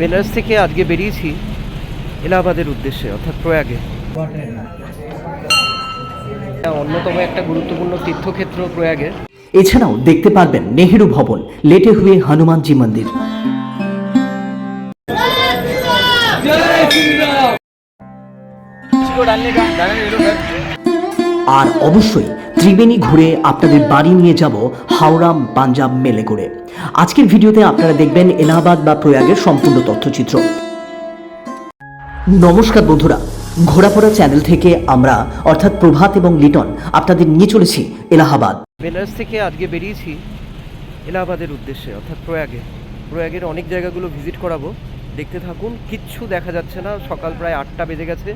বেনারস থেকে আজকে বেরিয়েছি এলাহাবাদের উদ্দেশ্যে অর্থাৎ প্রয়াগে। অন্যতম একটা গুরুত্বপূর্ণ তীর্থক্ষেত্র প্রয়াগে। এছাড়াও দেখতে পারবেন নেহেরু ভবন লেটে হুয়ে হনুমানজি মন্দির। আর অবশ্যই ত্রিবেণী ঘুরে আপনাদের বাড়ি নিয়ে যাব হাওড়া পাঞ্জাব মেলে করে। আজকের ভিডিওতে আপনারা দেখবেন এলাহাবাদ বা প্রয়াগের সম্পূর্ণ তথ্যচিত্র। নমস্কার বন্ধুরা ঘোরাফোরা চ্যানেল থেকে আমরা, অর্থাৎ প্রভাত এবং লিটন, আপনাদের নিয়ে চলেছি এলাহাবাদ। বেনারস থেকে আজকে বেরিয়েছি এলাহাবাদের উদ্দেশ্যে, অর্থাৎ প্রয়াগে। প্রয়াগের অনেক জায়গাগুলো ভিজিট করাবো। দেখতে থাকুন, কিচ্ছু দেখা যাচ্ছে না। সকাল প্রায় আটটা বেজে গেছে।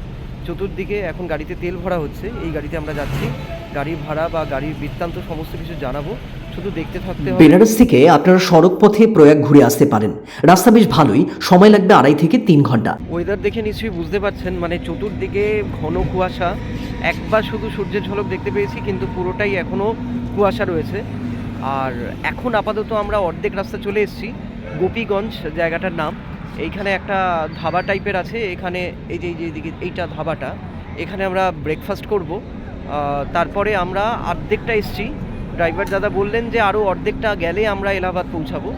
চতুর্দিকে এখন গাড়িতে তেল ভরা হচ্ছে। এই গাড়িতে আমরা যাচ্ছি। গাড়ি ভাড়া বা গাড়ির বৃত্তান্ত সমস্ত কিছু জানাব। শুধু দেখতে থাকতে বেনারস থেকে আপনারা সড়ক পথে প্রয়াগ ঘুরে আসতে পারেন। রাস্তা বেশ ভালোই সময় লাগবে আড়াই থেকে তিন ঘণ্টা। ওয়েদার দেখে নিশ্চয়ই বুঝতে পারছেন মানে চতুর্দিকে ঘন কুয়াশা। একবার শুধু সূর্যের ঝলক দেখতে পেয়েছি কিন্তু পুরোটাই এখনও কুয়াশা রয়েছে। আর এখন আপাতত আমরা অর্ধেক রাস্তা চলে এসেছি। গোপীগঞ্জ জায়গাটার নাম। এইখানে একটা ধাবা টাইপের আছে, এখানে এই যে এই যে এদিকে এইটা ধাবাটা, এখানে আমরা ব্রেকফাস্ট করব। তারপরে আমরা অর্ধেকটা এসছি। ড্রাইভার দাদা বললেন যে আরও অর্ধেকটা গেলে আমরা এলাহাবাদ পৌঁছাবো।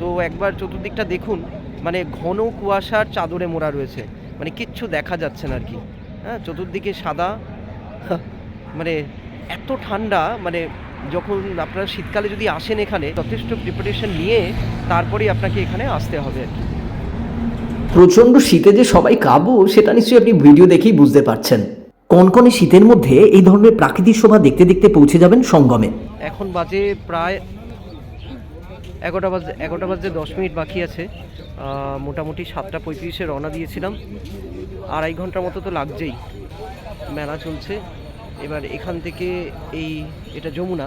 তো একবার চতুর্দিকটা দেখুন মানে ঘন কুয়াশার চাদরে মোড়া রয়েছে। মানে কিচ্ছু দেখা যাচ্ছে না আর কি। হ্যাঁ চতুর্দিকে সাদা। মানে এত ঠান্ডা মানে যখন আপনারা শীতকালে যদি আসেন এখানে, যথেষ্ট প্রিপারেশন নিয়ে তারপরেই আপনাকে এখানে আসতে হবে আর কি। প্রচণ্ড শীতে যে সবাই কাবু, সেটা নিশ্চয়ই আপনি ভিডিও দেখেই বুঝতে পারছেন। কনকনে শীতের মধ্যে এই ধরনের প্রাকৃতিক শোভা দেখতে দেখতে পৌঁছে যাবেন সঙ্গমে? এখন বাজে প্রায় এগারোটা বাজে এগারোটা বাজে দশ মিনিট বাকি আছে। মোটামুটি সাতটা পঁয়ত্রিশে রওনা দিয়েছিলাম। আড়াই ঘণ্টার মতো তো লাগছেই। মেলা চলছে। এবার এখান থেকে এই এটা যমুনা।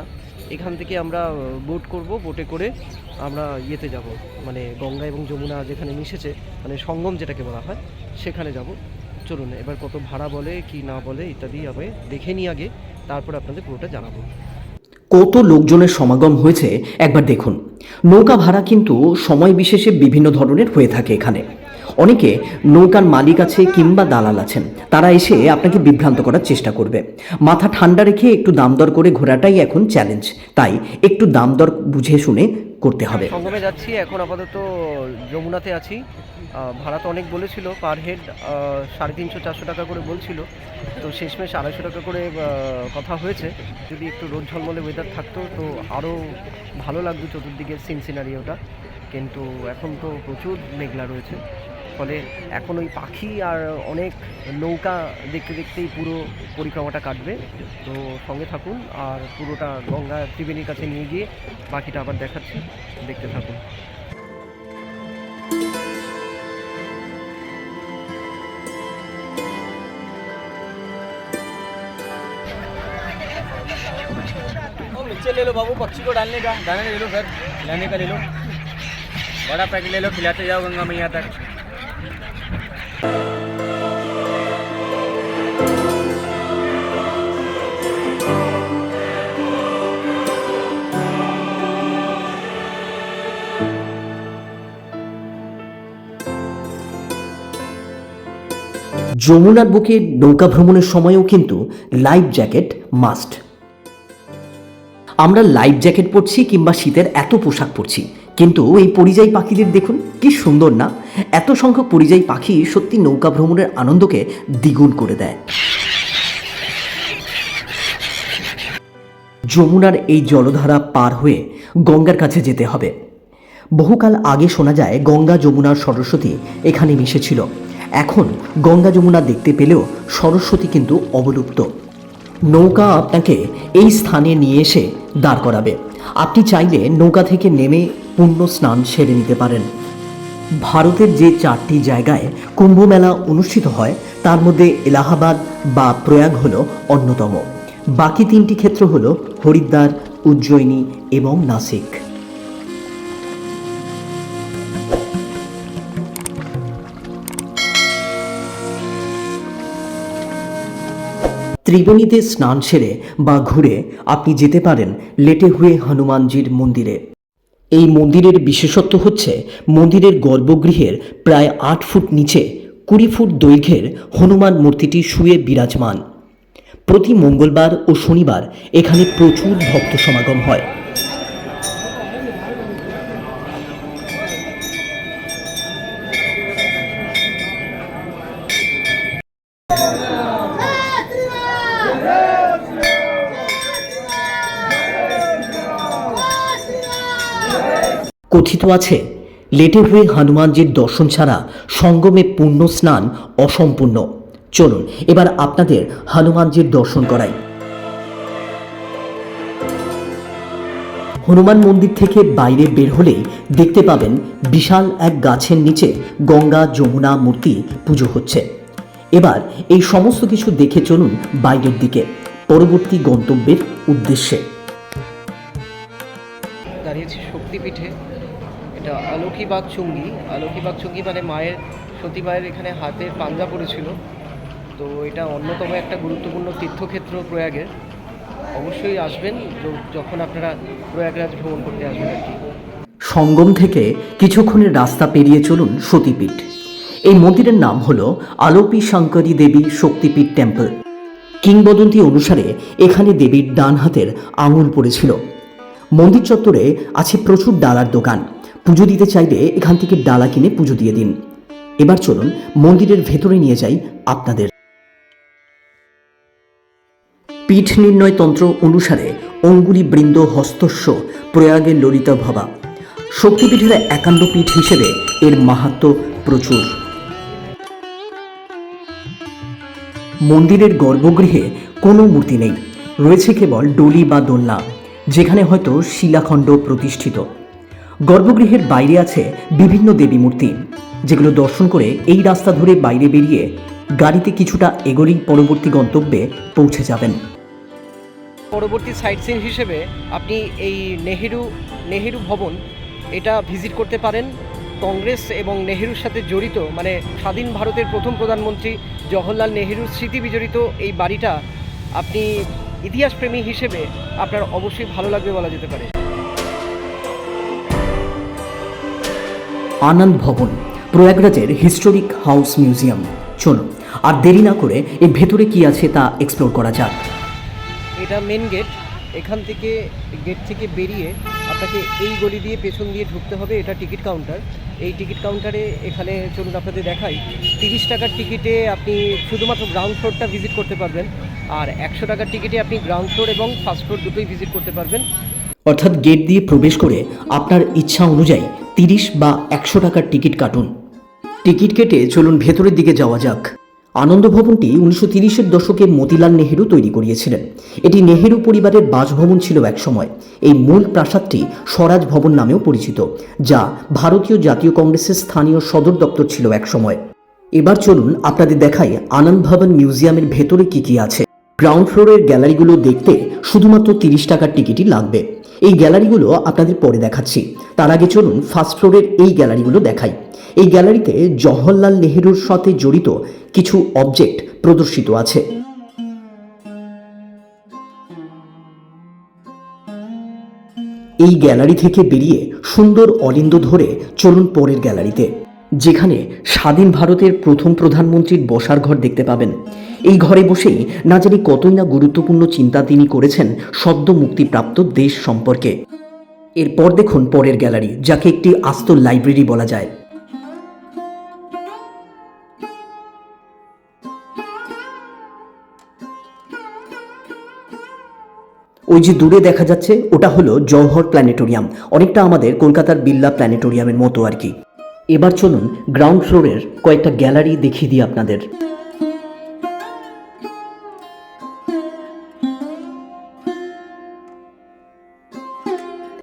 এখান থেকে আমরা বোট করব বোটে করে আমরা ইয়েতে যাব। মানে গঙ্গা এবং যমুনা যেখানে মিশেছে মানে সঙ্গম যেটাকে বলা হয়, সেখানে যাব। চলুন, এবার কত ভাড়া বলে, কি না বলে ইত্যাদি আমি দেখে নিই আগে, তারপর আপনাদের পুরোটা জানাব। কত লোকজনের সমাগম হয়েছে, একবার দেখুন। নৌকা ভাড়া কিন্তু সময় বিশেষে বিভিন্ন ধরনের হয়ে থাকে এখানে। অনেকে নৌকার মালিক আছে কিংবা দালাল আছেন। তারা এসে আপনাকে বিভ্রান্ত করার চেষ্টা করবে। মাথা ঠান্ডা রেখে একটু দাম দর করে ঘোরাটাই এখন চ্যালেঞ্জ তাই একটু দাম দর বুঝে শুনে করতে হবে। সঙ্গমে যাচ্ছি, এখন আপাতত যমুনাতে আছি। ভাড়া তো অনেক বলেছিল পার হেড সাড়ে তিনশো, চারশো টাকা করে বলছিল। তো শেষমেশ আড়াইশো টাকা করে কথা হয়েছে। যদি একটু রোদ ঝলমলে ওয়েদার থাকতো, তো আরও ভালো লাগতো চতুর্দিকের সিন সিনারিওটা কিন্তু এখন তো প্রচুর মেঘলা রয়েছে। ফলে এখন ওই পাখি আর অনেক নৌকা দেখতে দেখতেই পুরো পরিক্রমাটা কাটবে তো সঙ্গে থাকুন আর পুরোটা গঙ্গা ত্রিবেণীর কাছে নিয়ে গিয়ে বাকিটা আবার দেখাচ্ছি দেখতে থাকুন नीचे ले लो बाबू पक्षी को डालने का दाना ले लो घर लाने का ले लो बड़ा पैकेट ले लो खिलाते जाओ गंगा मैया तक যমুনার বুকে নৌকা ভ্রমণের সময়ও কিন্তু লাইফ জ্যাকেট মাস্ট আমরা লাইফ জ্যাকেট পরছি কিংবা শীতের এত পোশাক পরছি। কিন্তু এই পরিযায়ী পাখিদের দেখুন, কি সুন্দর না? এত সংখ্যক পরিযায়ী পাখি সত্যি নৌকা ভ্রমণের আনন্দকে দ্বিগুণ করে দেয়। যমুনার এই জলধারা পার হয়ে গঙ্গার কাছে যেতে হবে। বহুকাল আগে শোনা যায়, গঙ্গা যমুনার সরস্বতী এখানে মিশেছিল। এখন গঙ্গা যমুনা দেখতে পেলেও সরস্বতী কিন্তু অবলুপ্ত। নৌকা আপনাকে এই স্থানে নিয়ে এসে দাঁড় করাবে। আপনি চাইলে নৌকা থেকে নেমে পুণ্য স্নান সেরে নিতে পারেন। ভারতের যে চারটি জায়গায় কুম্ভ মেলা অনুষ্ঠিত হয়, তার মধ্যে এলাহাবাদ বা প্রয়াগ হলো অন্যতম। বাকি তিনটি ক্ষেত্র হলো হরিদ্বার, উজ্জয়িনী এবং নাসিক। ত্রিবেণীতে স্নান সেরে বা ঘুরে আপনি যেতে পারেন লেটে হুয়ে হনুমানজির মন্দিরে। এই মন্দিরের বিশেষত্ব হচ্ছে মন্দিরের গর্ভগৃহের প্রায় আট ফুট নিচে কুড়ি ফুট দৈর্ঘ্যের হনুমান মূর্তিটি শুয়ে বিরাজমান। প্রতি মঙ্গলবার ও শনিবার এখানে প্রচুর ভক্ত সমাগম হয়। কথিত আছে, লেটে হয়ে হনুমানজির দর্শন ছাড়া সঙ্গমে পুণ্য স্নান অসম্পূর্ণ। চলুন, এবার আপনাদের হনুমানজির দর্শন করাই। হনুমান মন্দির থেকে বাইরে বের হলেই দেখতে পাবেন বিশাল এক গাছের নিচে গঙ্গা যমুনা মূর্তি পুজো হচ্ছে। এবার এই সমস্ত কিছু দেখে চলুন বাইরের দিকে, পরবর্তী গন্তব্যের উদ্দেশ্যে। দাঁড়িয়েছি শক্তিপীঠে। এটা আলোকিবাগ চুঙ্গি। আলোকিবাগ চুঙ্গি মানে মায়ের, সতী মায়ের এখানে হাতের পাঞ্জা পড়েছিল। তো এটা অন্যতম একটা গুরুত্বপূর্ণ তীর্থক্ষেত্র প্রয়াগের। অবশ্যই আসবেন যখন আপনারা প্রয়াগরাজ ভ্রমণ করতে আসবেন আর কি। সঙ্গম থেকে কিছুক্ষণের রাস্তা পেরিয়ে চলুন সতীপীঠ। এই মন্দিরের নাম হল আলোপি শঙ্করী দেবী শক্তিপীঠ টেম্পল। কিংবদন্তি অনুসারে এখানে দেবীর ডান হাতের আঙুল পড়েছিল। মন্দির চত্বরে আছে প্রচুর ডালার দোকান। পুজো দিতে চাইলে এখান থেকে ডালা কিনে পুজো দিয়ে দিন। এবার চলুন মন্দিরের ভেতরে নিয়ে যাই আপনাদের। পীঠ নির্ণয় তন্ত্র অনুসারে অঙ্গুলি বৃন্দ হস্তস্য প্রয়াগের ললিতা ভবা। শক্তিপীঠের একান্ন পীঠ হিসেবে এর মাহাত্ম প্রচুর। মন্দিরের গর্ভগৃহে কোনো মূর্তি নেই। রয়েছে কেবল ডলি বা দোলনা, যেখানে হয়তো শিলাখণ্ড প্রতিষ্ঠিত। গর্ভগৃহের বাইরে আছে বিভিন্ন দেবী মূর্তি, যেগুলো দর্শন করে এই রাস্তা ধরে বাইরে বেরিয়ে গাড়িতে কিছুটা এগোলেই পরবর্তী গন্তব্যে পৌঁছে যাবেন। পরবর্তী সাইট সিন হিসেবে আপনি এই নেহেরু নেহেরু ভবন এটা ভিজিট করতে পারেন। কংগ্রেস এবং নেহেরুর সাথে জড়িত মানে স্বাধীন ভারতের প্রথম প্রধানমন্ত্রী জওহরলাল নেহেরুর স্মৃতি বিজড়িত এই বাড়িটা আপনি ইতিহাসপ্রেমী হিসেবে আপনার অবশ্যই ভালো লাগবে বলা যেতে পারে। আনন্দ ভবন প্রয়াগরাজের হিস্টোরিক হাউস মিউজিয়াম। চলুন আর দেরি না করে এর ভেতরে কি আছে তা এক্সপ্লোর করা যাক। এটা মেন গেট এখান থেকে গেট থেকে বেরিয়ে আপনাকে এই গলি দিয়ে পেছন দিয়ে ঢুকতে হবে এটা টিকিট কাউন্টার এই টিকিট কাউন্টারে এখানে চলুন আপনাদের দেখাই তিরিশ টাকার টিকিটে আপনি শুধুমাত্র গ্রাউন্ড ফ্লোরটা ভিজিট করতে পারবেন আর একশো টাকার টিকিটে আপনি গ্রাউন্ড ফ্লোর এবং ফার্স্ট ফ্লোর দুটোই ভিজিট করতে পারবেন। অর্থাৎ গেট দিয়ে প্রবেশ করে আপনার ইচ্ছা অনুযায়ী তিরিশ বা একশো টাকার টিকিট কাটুন। টিকিট কেটে চলুন ভেতরের দিকে যাওয়া যাক। আনন্দ ভবনটি উনিশশো তিরিশের দশকে মতিলাল নেহেরু তৈরি করিয়েছিলেন। এটি নেহেরু পরিবারের বাসভবন ছিল একসময়। এই মূল প্রাসাদটি স্বরাজ ভবন নামেও পরিচিত, যা ভারতীয় জাতীয় কংগ্রেসের স্থানীয় সদর দপ্তর ছিল একসময়। এবার চলুন আপনাদের দেখাই আনন্দ ভবন মিউজিয়ামের ভেতরে কি কি আছে। গ্রাউন্ড ফ্লোরের গ্যালারিগুলো দেখতে শুধুমাত্র তিরিশ টাকার টিকিটই লাগবে। এই গ্যালারিগুলো আপনাদের পরে দেখাচ্ছি। তার আগে চলুন ফার্স্ট ফ্লোরের এই গ্যালারিগুলো দেখাই। এই গ্যালারিতে জওহরলাল নেহেরুর সাথে জড়িত কিছু অবজেক্ট প্রদর্শিত আছে। এই গ্যালারি থেকে বেরিয়ে সুন্দর অলিন্দ ধরে চলুন পরের গ্যালারিতে। যেখানে স্বাধীন ভারতের প্রথম প্রধানমন্ত্রীর বসার ঘর দেখতে পাবেন। এই ঘরে বসেই না জানি কতই না গুরুত্বপূর্ণ চিন্তা তিনি করেছেন সদ্য মুক্তিপ্রাপ্ত দেশ সম্পর্কে। এরপর দেখুন পরের গ্যালারি, যাকে একটি আস্ত লাইব্রেরি বলা যায়। ওই যে দূরে দেখা যাচ্ছে, ওটা হলো জওহর প্ল্যানেটোরিয়াম। অনেকটা আমাদের কলকাতার বিল্লা প্ল্যানেটোরিয়ামের মতো আর কি। এবার চলুন গ্রাউন্ড ফ্লোরের কয়েকটা গ্যালারি দেখিয়ে দিই আপনাদের।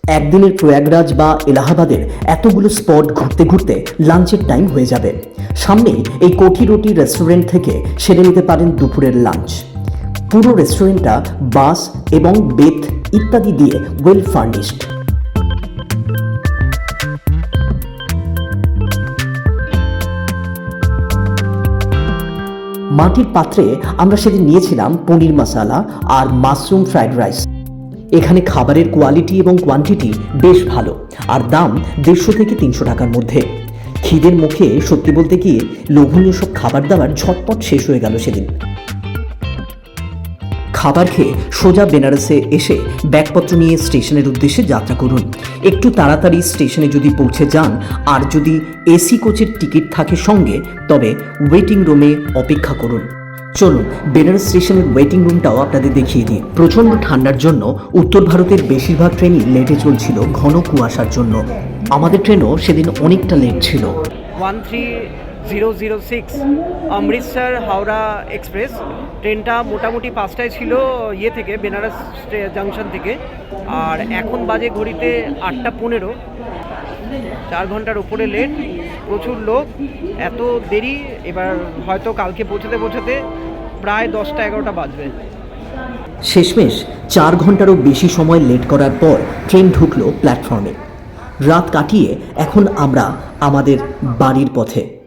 একদিনের প্রয়াগরাজ বা এলাহাবাদের এতগুলো স্পট ঘুরতে ঘুরতে লাঞ্চের টাইম হয়ে যাবে। সামনেই এই কোঠি রুটি রেস্টুরেন্ট থেকে সেরে নিতে পারেন দুপুরের লাঞ্চ পুরো রেস্টুরেন্টটা বাস এবং বেত ইত্যাদি দিয়ে ওয়েল ফার্নিশড মাটির পাত্রে আমরা সেদিন নিয়েছিলাম পনির মশালা আর মাশরুম ফ্রাইড রাইস। এখানে খাবারের কোয়ালিটি এবং কোয়ান্টিটি বেশ ভালো আর দাম দেড়শো থেকে তিনশো টাকার মধ্যে। খিদের মুখে সত্যি বলতে গিয়ে লোভনীয় সব খাবার দাবার ঝটপট শেষ হয়ে গেল সেদিন। খাবার খেয়ে সোজা বেনারসে এসে ব্যাগপত্র নিয়ে স্টেশনের উদ্দেশ্যে যাত্রা করুন। একটু তাড়াতাড়ি স্টেশনে যদি পৌঁছে যান, আর যদি এসি কোচের টিকিট থাকে সঙ্গে, তবে ওয়েটিং রুমে অপেক্ষা করুন। চলুন, বেনারস স্টেশনের ওয়েটিং রুমটাও আপনাদের দেখিয়ে দিই। প্রচণ্ড ঠান্ডার জন্য উত্তর ভারতের বেশিরভাগ ট্রেনই লেটে চলছিল ঘন কুয়াশার জন্য। আমাদের ট্রেনও সেদিন অনেকটা লেট ছিল। One three zero zero six Amritsar Howrah express. ট্রেনটা মোটামুটি পাঁচটায় ছিল ইয়ে থেকে, বেনারস জাংশন থেকে। আর এখন বাজে ঘড়িতে আটটা পনেরো। চার ঘণ্টার উপরে লেট, প্রচুর লোক, এত দেরি, এবার হয়তো কালকে পৌঁছাতে পৌঁছাতে প্রায় দশটা এগারোটা বাজবে। শেষমেশ চার ঘন্টারও বেশি সময় লেট করার পর ট্রেন ঢুকলো প্ল্যাটফর্মে। রাত কাটিয়ে এখন আমরা আমাদের বাড়ির পথে।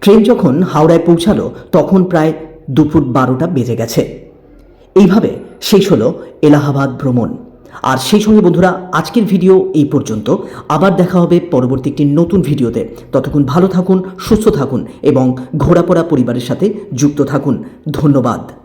ট্রেন যখন হাওড়ায় পৌঁছালো, তখন প্রায় দুপুর বারোটা বেজে গেছে। এইভাবে শেষ হলো এলাহাবাদ ভ্রমণ। আর সেই সঙ্গে বন্ধুরা, আজকের ভিডিও এই পর্যন্ত। আবার দেখা হবে পরবর্তী একটি নতুন ভিডিওতে। ততক্ষণ ভালো থাকুন, সুস্থ থাকুন এবং ঘোরাপড়া পরিবারের সাথে যুক্ত থাকুন। ধন্যবাদ।